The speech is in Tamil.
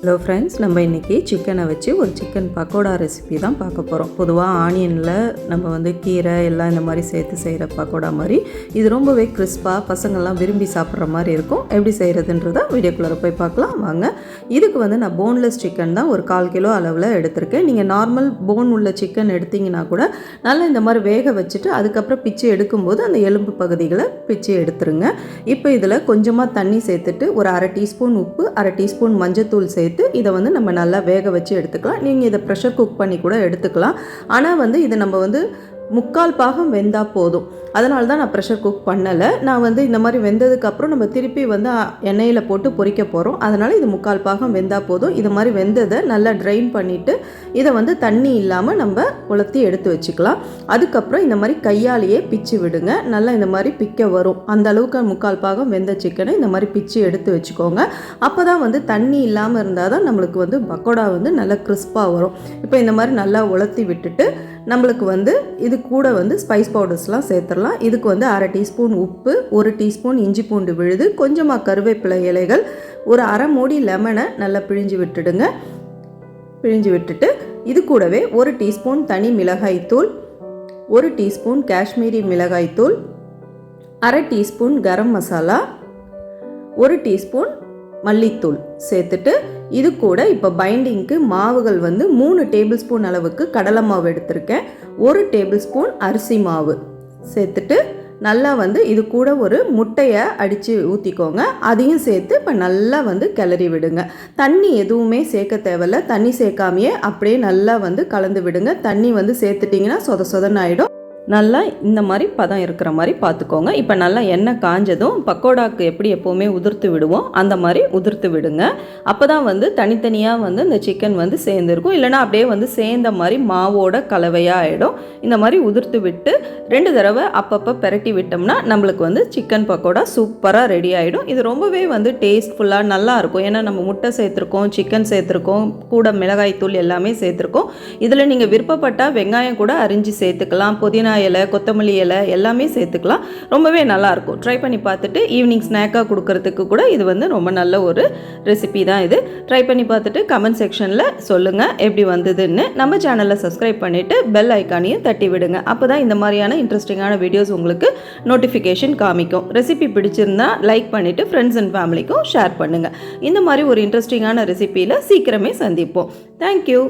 ஹலோ ஃப்ரெண்ட்ஸ் நம்ம இன்றைக்கி சிக்கனை வச்சு ஒரு சிக்கன் பக்கோடா ரெசிபி தான் பார்க்க போகிறோம் பொதுவாக ஆனியனில் நம்ம வந்து கீரை எல்லாம் இந்த மாதிரி சேர்த்து செய்கிற பக்கோடா மாதிரி. இது ரொம்பவே கிறிஸ்பாக பசங்கள்லாம் விரும்பி சாப்பிட்ற மாதிரி இருக்கும். எப்படி செய்கிறதுன்றத வீடியோக்குள்ளே போய் பார்க்கலாம். வாங்க. இதுக்கு வந்து நான் போன்லெஸ் சிக்கன் தான் ஒரு கால் கிலோ அளவில் எடுத்திருக்கேன். நீங்கள் நார்மல் போன் உள்ள சிக்கன் எடுத்தீங்கன்னா கூட நல்லா இந்த மாதிரி வேக வச்சுட்டு அதுக்கப்புறம் பிச்சு எடுக்கும்போது அந்த எலும்பு பகுதிகளை பிச்சு எடுத்துருங்க. இப்போ இதில் கொஞ்சமாக தண்ணி சேர்த்துட்டு ஒரு அரை டீஸ்பூன் உப்பு அரை டீஸ்பூன் மஞ்சத்தூள் சேர்த்து இதை வந்து நம்ம நல்லா வேக வச்சு எடுத்துக்கலாம். நீங்கள் இதை ப்ரெஷர் குக் பண்ணி கூட எடுத்துக்கலாம். ஆனால் வந்து இதை நம்ம வந்து முக்கால் பாகம் வெந்தால் போதும். அதனால தான் நான் ப்ரெஷர் குக் பண்ணலை. நான் வந்து இந்த மாதிரி வெந்ததுக்கப்புறம் நம்ம திருப்பி வந்து எண்ணெயில் போட்டு பொறிக்க போகிறோம் அதனால் இது முக்கால் பாகம் வெந்தால் போதும். இது மாதிரி வெந்ததை நல்லா ட்ரைன் பண்ணிவிட்டு இதை வந்து தண்ணி இல்லாமல் நம்ம உலர்த்தி எடுத்து வச்சுக்கலாம். அதுக்கப்புறம் இந்த மாதிரி கையாலேயே பிச்சு விடுங்க. நல்லா இந்த மாதிரி பிக்க வரும். அந்த அளவுக்கு முக்கால் பாகம் வெந்த சிக்கனை இந்த மாதிரி பிச்சு எடுத்து வச்சுக்கோங்க. அப்போ தான் வந்து தண்ணி இல்லாமல் இருந்தால் தான் நம்மளுக்கு வந்து பக்கோடா வந்து நல்லா கிறிஸ்பாக வரும். இப்போ இந்த மாதிரி நல்லா உலர்த்தி விட்டுட்டு நம்மளுக்கு வந்து இது கூட வந்து ஸ்பைஸ் பவுடர்ஸ்லாம் சேர்த்துடலாம். இதுக்கு வந்து அரை டீஸ்பூன் உப்பு ஒரு டீஸ்பூன் இஞ்சி பூண்டு விழுது கொஞ்சமாக கருவேப்பிலை இலைகள் ஒரு அரை மூடி லெமனை நல்லா பிழிஞ்சு விட்டுடுங்க. பிழிஞ்சு விட்டுட்டு இது கூடவே ஒரு டீஸ்பூன் தனி மிளகாய்த்தூள் ஒரு டீஸ்பூன் காஷ்மீரி மிளகாய்த்தூள் அரை டீஸ்பூன் கரம் மசாலா ஒரு டீஸ்பூன் மல்லித்தூள் சேர்த்துட்டு இது கூட இப்போ பைண்டிங்க்கு மாவுகள் வந்து மூணு டேபிள் ஸ்பூன் அளவுக்கு கடலை மாவு எடுத்திருக்கேன். ஒரு டேபிள் ஸ்பூன் அரிசி மாவு சேர்த்துட்டு நல்லா வந்து இது கூட ஒரு முட்டையை அடித்து ஊற்றிக்கோங்க அதையும் சேர்த்து இப்போ நல்லா வந்து கிளறி விடுங்க. தண்ணி எதுவுமே சேர்க்க தேவையில்ல. தண்ணி சேர்க்காமையே அப்படியே நல்லா வந்து கலந்து விடுங்க. தண்ணி வந்து சேர்த்துட்டிங்கன்னா சொத சொதன்னு ஆகிடும் நல்லா இந்த மாதிரி பதம் இருக்கிற மாதிரி பார்த்துக்கோங்க. இப்போ நல்லா எண்ணெய் காஞ்சதும் பக்கோடாக்கு எப்படி எப்போவுமே உதிர்த்து விடுவோம் அந்த மாதிரி உதிர்த்து விடுங்க. அப்போ தான் வந்து தனித்தனியாக வந்து இந்த சிக்கன் வந்து சேர்ந்துருக்கும். இல்லைனா அப்படியே வந்து சேர்ந்த மாதிரி மாவோட கலவையாக ஆகிடும் இந்த மாதிரி உதிர்த்து விட்டு ரெண்டு தடவை அப்பப்போ பெரட்டி விட்டோம்னா நம்மளுக்கு வந்து சிக்கன் பக்கோடா சூப்பராக ரெடி ஆகிடும் இது ரொம்பவே வந்து டேஸ்ட்ஃபுல்லாக நல்லாயிருக்கும் ஏன்னா நம்ம முட்டை சேர்த்துருக்கோம் சிக்கன் சேர்த்துருக்கோம் கூட மிளகாய்த்தூள் எல்லாமே சேர்த்துருக்கோம். இதில் நீங்கள் விருப்பப்பட்டால் வெங்காயம் கூட அரிஞ்சு சேர்த்துக்கலாம். புதினா இலை கொத்தமல்லி இலை எல்லாமே சேர்த்துக்கலாம். ரொம்பவே நல்லாயிருக்கும். ட்ரை பண்ணி பார்த்துட்டு ஈவினிங் ஸ்நாக்காக கொடுக்கறதுக்கு கூட இது வந்து ரொம்ப நல்ல ஒரு ரெசிபி தான் இது. ட்ரை பண்ணி பார்த்துட்டு கமெண்ட் செக்ஷனில் சொல்லுங்கள் எப்படி வந்ததுன்னு. நம்ம சேனலை சப்ஸ்கிரைப் பண்ணிவிட்டு பெல் ஐக்கானையும் தட்டி விடுங்க. அப்போ தான் இந்த மாதிரியான இன்ட்ரெஸ்டிங்கான வீடியோஸ் உங்களுக்கு நோட்டிஃபிகேஷன் காமிக்கும். ரெசிபி பிடிச்சிருந்தா லைக் பண்ணிவிட்டு ஃப்ரெண்ட்ஸ் அண்ட் ஃபேமிலிக்கும் ஷேர் பண்ணுங்கள் இந்த மாதிரி ஒரு இன்ட்ரெஸ்டிங்கான ரெசிப்பியில் சீக்கிரமே சந்திப்போம். தேங்க்யூ